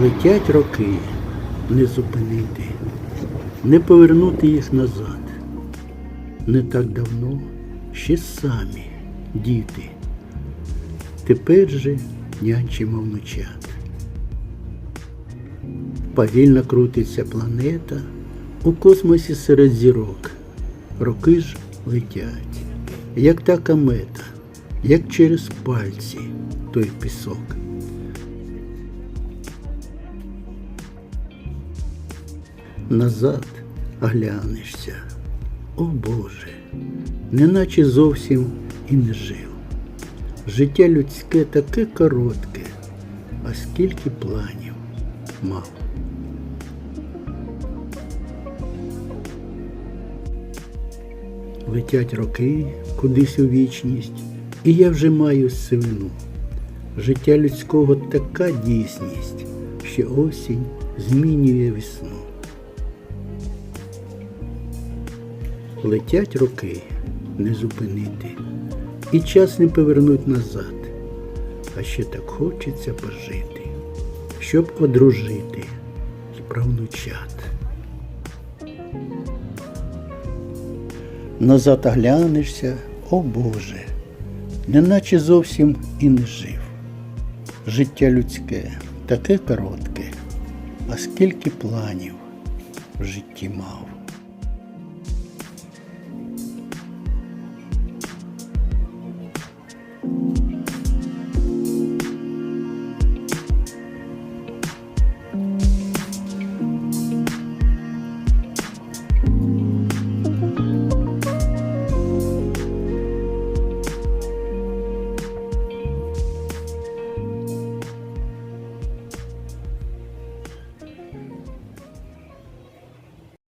Летять роки, не зупинити, не повернути їх назад. Не так давно ще самі діти. Тепер же нянчимо внучат. Повільно крутиться планета у космосі серед зірок. Роки ж летять, як та комета, як через пальці той пісок. Назад оглянешся, о Боже, неначе зовсім і не жив. Життя людське таке коротке, а скільки планів мав. Летять роки кудись у вічність, і я вже маю сивину. Життя людського така дійсність, що осінь змінює весну. Летять роки не зупинити, і час не повернуть назад. А ще так хочеться пожити, щоб одружити і правнучат. Назад оглянешся, о Боже, неначе зовсім і не жив. Життя людське таке коротке, а скільки планів в житті мав.